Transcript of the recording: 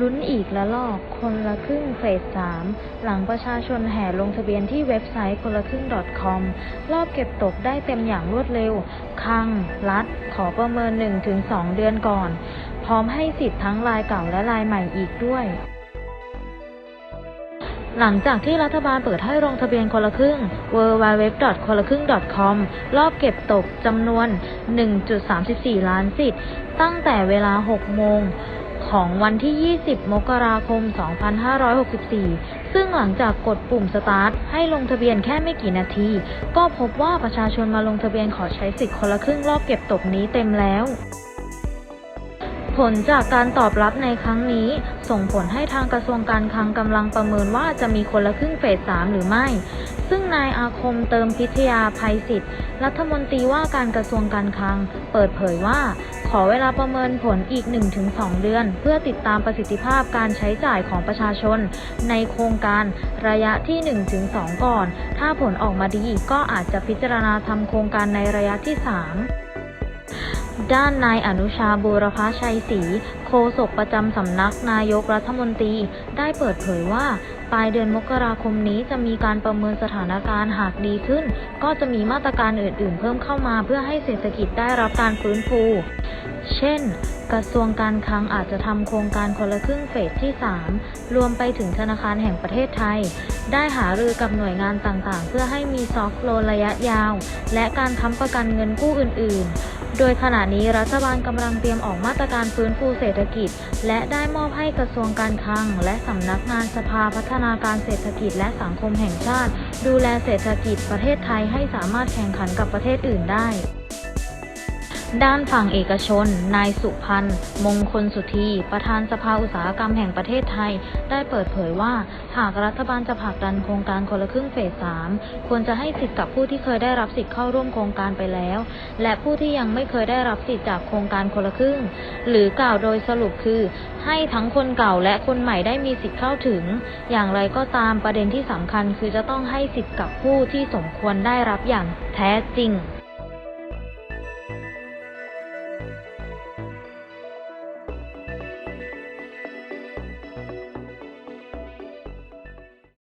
ลุ้นอีกละลอก คนละครึ่งเฟส 3 หลังประชาชนแห่ลงทะเบียนที่เว็บไซต์คนละครึ่ง .com รอบเก็บตกได้เต็มอย่างรวดเร็ว คัง รัด ขอประเมิน 1-2 เดือนก่อน พร้อมให้สิทธิ์ทั้งรายเก่าและรายใหม่อีกด้วย หลังจากที่รัฐบาลเปิดให้ลงทะเบียนคนละครึ่ง w w w คนละครึ่ง .com รอบเก็บตกจำนวน 1.34 ล้านสิทธิ์ ตั้งแต่เวลา 6 โมงของวันที่ 20 มกราคม 2564 ซึ่งหลังจากกดปุ่มสตาร์ทให้ลงทะเบียนแค่ไม่กี่นาที ก็พบว่าประชาชนมาลงทะเบียนขอใช้สิทธิ์คนละครึ่งรอบเก็บตกนี้เต็มแล้ว ผลจากการตอบรับในครั้งนี้ ส่งผลให้ทางกระทรวงการคลังกำลังประเมินว่าจะมีคนละครึ่งเฟส3หรือไม่ ซึ่งนายอาคมเติมพิทยาภัยศิษย์รัฐมนตรีว่าการกระทรวงการคลัง เปิดเผยว่า ขอเวลาประเมินผลอีก 1-2 เดือน เพื่อติดตามประสิทธิภาพการใช้จ่ายของประชาชน ในโครงการระยะที่ 1-2 ก่อน ถ้าผลออกมาดีก็อาจจะพิจารณาทำโครงการในระยะที่ 3 ด้านนายอนุชาบูรพชัยศรีโฆษกประจำสำนักนายกรัฐมนตรี ได้เปิดเผยว่า ปลายเดือนมกราคมนี้จะมีการประเมินสถานการณ์หากดีขึ้น ก็จะมีมาตรการอื่นๆ เพิ่มเข้ามาเพื่อให้เศรษฐกิจได้รับการฟื้นฟู เช่น กระทรวงการคลังอาจจะทำโครงการคนละครึ่งเฟสที่ 3 รวมไปถึงธนาคารแห่งประเทศไทย ได้หารือกับหน่วยงานต่างๆ เพื่อให้มีซอฟต์โลนระยะยาว และการค้ำประกันเงินกู้อื่น ๆ โดยขณะนี้รัฐบาลกำลังเตรียมออกมาตรการฟื้นฟูเศรษฐกิจ และได้มอบให้กระทรวงการคลัง และสำนักงานสภาพัฒนาการเศรษฐกิจและสังคมแห่งชาติ ดูแลเศรษฐกิจประเทศไทยให้สามารถแข่งขันกับประเทศอื่นได้ ด้านฝั่งเอกชน นายสุพันธ์มงคลสุธี ประธานสภาอุตสาหกรรมแห่งประเทศไทย ได้เปิดเผยว่า หากรัฐบาลจะผลักดันโครงการคนละครึ่งเฟส 3 ควรจะให้สิทธิ์กับผู้ที่เคยได้รับสิทธิ์เข้าร่วมโครงการไปแล้ว และผู้ที่ยังไม่เคยได้รับสิทธิ์จากโครงการคนละครึ่ง หรือกล่าวโดยสรุปคือ ให้ทั้งคนเก่าและคนใหม่ได้มีสิทธิ์เข้าถึง อย่างไรก็ตามประเด็นที่สำคัญคือจะต้องให้สิทธิ์กับผู้ที่สมควรได้รับอย่างแท้จริง